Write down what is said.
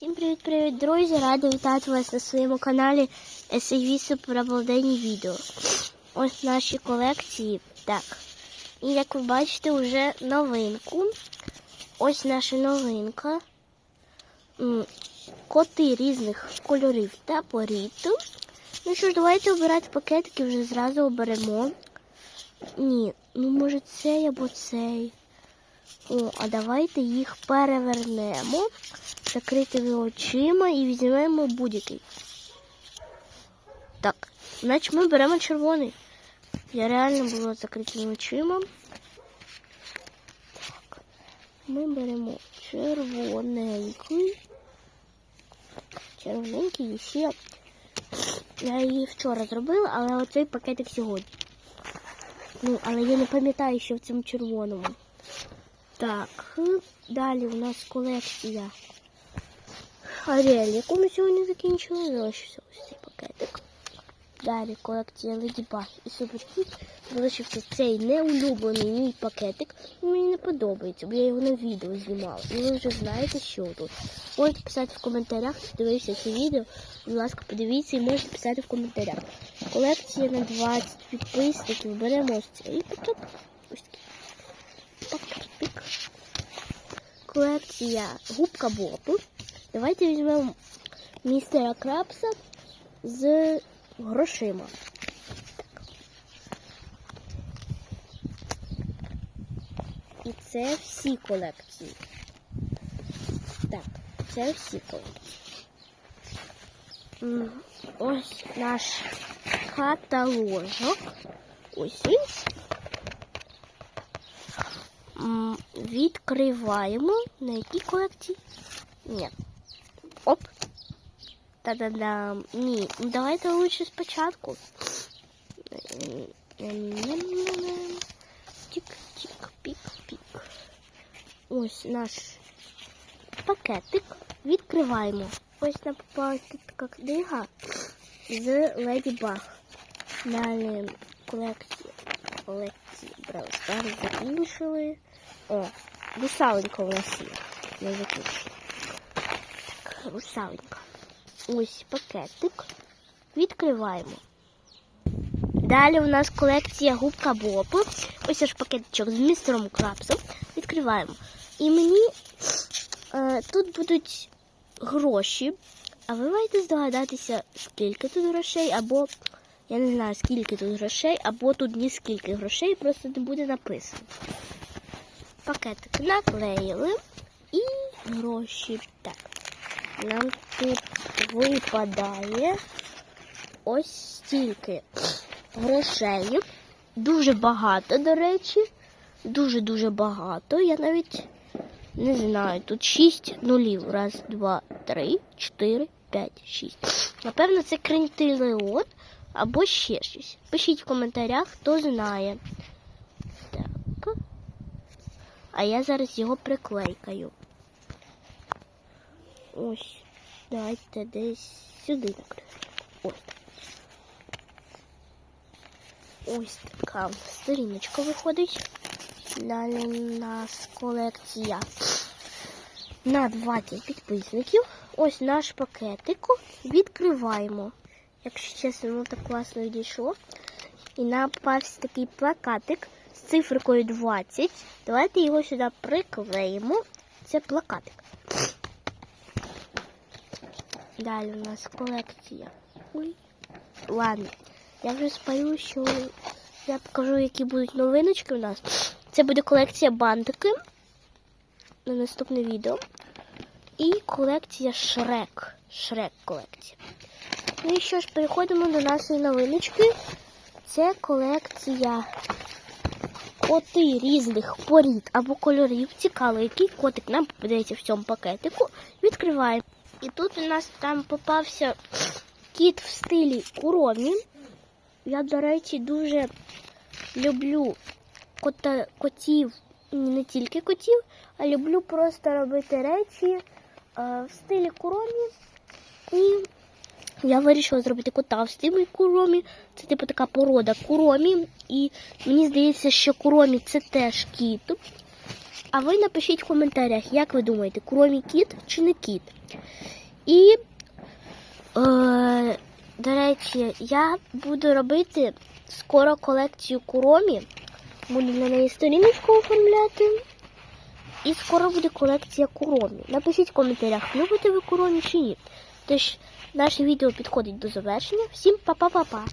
Всім привіт-привіт, друзі! Рада вітати вас на своєму каналі SAV Суперобалденні відео. Ось наші колекції. Так. І як ви бачите, вже новинку. Ось наша новинка. Коти різних кольорів та порід. Ну що ж, давайте обирати пакетики, вже зразу оберемо. Ні, ну може цей або цей. О, а давайте їх перевернемо закритими очима і візьмемо будь-який. Так, значить ми беремо червоний. Я реально була закритими очима. Так, ми беремо червоненький. Червоненький ще. Я її вчора зробила, але оцей пакетик сьогодні. Ну, але я не пам'ятаю, що в цьому червоному. Так, далі у нас колекція Аріель, яку ми сьогодні закінчили. Залишився ось цей пакетик. Далі колекція Леді Баг і Суперкіт. Залишився цей неулюблений мій пакетик. Мені не подобається, бо я його на відео знімала. І ви вже знаєте, що тут. Можете писати в коментарях, хто дивився це відео. Будь ласка, подивіться і можете писати в коментарях. Колекція на 20 підписників. Беремо ось цей пакет. Ось такий пакетик. Колекція губка Бобу. Давайте візьмемо містера Крабса з грошима. І це всі колекції. Так, це всі колекції. Ось наш каталожок. Ось він. Відкриваємо. На якій колекції? Ні. Оп. Та-да-дам. Ні, ну давайте лучше спочатку. Тік-тік-пік-пік. Ось наш пакетик. Відкриваємо. Ось нам попалась така книга з Леді Баг. Далі колекція. Колекції Brawl Stars закінчили. О, русаленька у нас є. Не закінчили. Русаленька. Ось пакетик. Відкриваємо. Далі у нас колекція губка Боб. Ось аж пакетичок з містером Крабсом. Відкриваємо. І мені е, тут будуть гроші. А ви маєте здогадатися, скільки тут грошей, або я не знаю, скільки тут грошей, або тут ні скільки грошей, просто не буде написано. Пакетик наклеїли і гроші. Так. Нам тут випадає ось стільки грошей. Дуже багато, до речі. Дуже-дуже багато. Я навіть не знаю. Тут 6 нулів. Раз, два, три, чотири, п'ять, шість. Напевно, це крентилеот або ще щось. Пишіть в коментарях, хто знає. Так. А я зараз його приклейкаю. Ось. Давайте десь сюди накрию. Ось. Ось така сторіночка виходить. Далі у нас колекція на 20 підписників. Ось наш пакетик. Відкриваємо. Якщо чесно, воно так класно відійшло. І нам попався такий плакатик з цифрикою 20. Давайте його сюди приклеїмо. Це плакатик. Далі у нас колекція. Ой. Ладно. Я вже спаю, що я покажу, які будуть новиночки у нас. Це буде колекція бантики на наступне відео. І колекція Шрек. Шрек колекція. Ну і що ж, переходимо до нашої новиночки. Це колекція коти різних порід або кольорів. Цікаво, який котик нам попадеться в цьому пакетику. Відкриваємо. І тут у нас там попався кіт в стилі куромі. Я, до речі, дуже люблю кота, котів, не тільки котів, а люблю просто робити речі е, в стилі куромі. І я вирішила зробити кота в стилі куромі. Це типу така порода куромі. І мені здається, що куромі це теж кіт. А ви напишіть в коментарях, як ви думаєте, куромі кіт чи не кіт. І, е, до речі, я буду робити скоро колекцію куромі. Буду на неї сторіночку оформляти. І скоро буде колекція куромі. Напишіть в коментарях, любите ви куромі чи ні. Тож, наше відео підходить до завершення. Всім па-па-па-па!